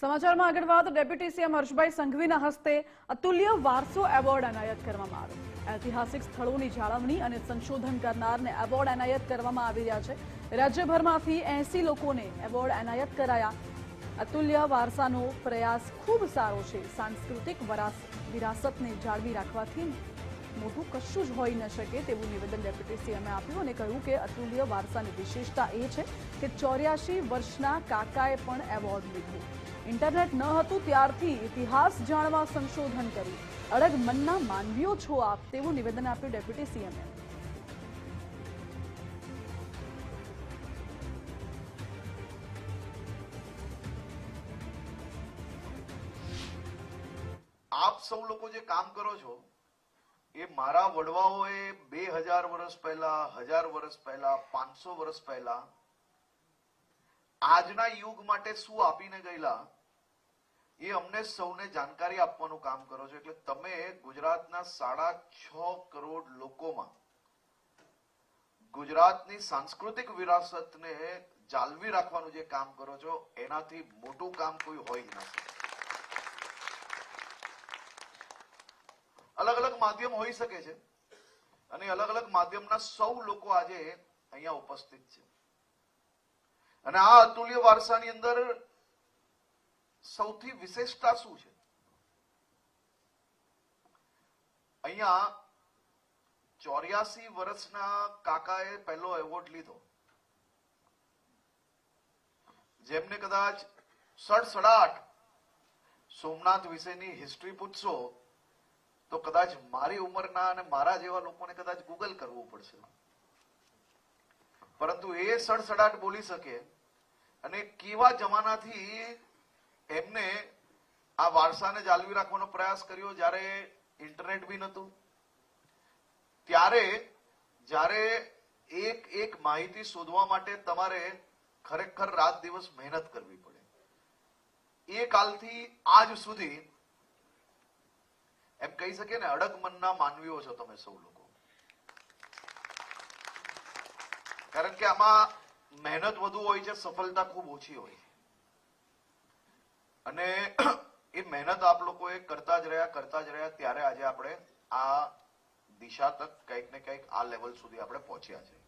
સમાચારમાં આગળ વાત, ડેપ્યુટી સીએમ હર્ષભાઈ સંઘવીના હસ્તે અતુલ્ય વારસો એવોર્ડ એનાયત કરવામાં આવ્યો. ઐતિહાસિક સ્થળોની જાળવણી અને સંશોધન કરનારને એવોર્ડ એનાયત કરવામાં આવી રહ્યા છે. રાજ્યભરમાંથી એસી લોકોને એવોર્ડ એનાયત કરાયા. અતુલ્ય વારસાનો પ્રયાસ ખૂબ સારો છે. સાંસ્કૃતિક વરાસ- વિરાસતને જાળવી રાખવાથી મોટું કશું જ હોઈ ન શકે તેવું નિવેદન ડેપ્યુટી સીએમએ આપ્યું અને કહ્યું કે અતુલ્ય વારસાની વિશેષતા એ છે કે ચોર્યાસી વર્ષના કાકાએ પણ એવોર્ડ લીધો. ઇન્ટરનેટ ન હતું ત્યારથી ઇતિહાસ જાણવા સંશોધન કર્યું. અડગ મનના માનવીઓ છો આપ તેવું નિવેદન આપ્યું ડેપ્યુટી સીએમએ આપ સૌ લોકો જે કામ કરો છો એ મારા વડવાઓએ બે હજાર વર્ષ પહેલા, હજાર વર્ષ પહેલા, પાંચસો વર્ષ પહેલા આજના યુગ માટે શું આપીને ગયેલા એ અમને સૌને જાણકારી આપવાનું કામ કરો છો. એટલે તમે ગુજરાતના સાડા છ કરોડ લોકોમાં ગુજરાતની સાંસ્કૃતિક વિરાસતને જાળવી રાખવાનું જે કામ કરો છો, એનાથી મોટું કામ કોઈ હોય ના શકે. અલગ અલગ માધ્યમ હોઈ શકે છે અને અલગ અલગ માધ્યમના સૌ લોકો આજે અહીંયા ઉપસ્થિત છે. અને આ અતુલ્ય વારસાની અંદર સૌથી વિશેષતા શું છે? અહીંયા ચોર્યાસી વર્ષના કાકાએ પહેલો એવોર્ડ લીધો. જેમને કદાચ સડસડાટ સોમનાથ વિશેની હિસ્ટ્રી પૂછશો તો કદાચ મારી ઉંમરના અને મારા જેવા લોકોને કદાચ ગૂગલ કરવું પડશે. પરંતુ એ સડસડાટ બોલી શકે અને કેવા જમાનાથી એમને આ વારસાને જાળવી રાખવાનો પ્રયાસ કર્યો જ્યારે ઇન્ટરનેટ બી નહોતું. ત્યારે જ્યારે એક એક માહિતી શોધવા માટે તમારે ખરેખર રાત દિવસ મહેનત કરવી પડે. એ કાલથી આજ સુધી એમ કહી શકીએ ને, અડગ મનના માનવીઓ છો તમે સૌ લોકો. કારણ કે આમાં મહેનત વધુ હોય છે, સફળતા ખૂબ ઓછી હોય. છે અને એ મહેનત આપ લોકોએ કરતા જ રહ્યા, કરતા જ રહ્યા, ત્યારે આજે આપણે આ દિશા તક કંઈક ને કંઈક આ લેવલ સુધી આપણે પહોંચ્યા છે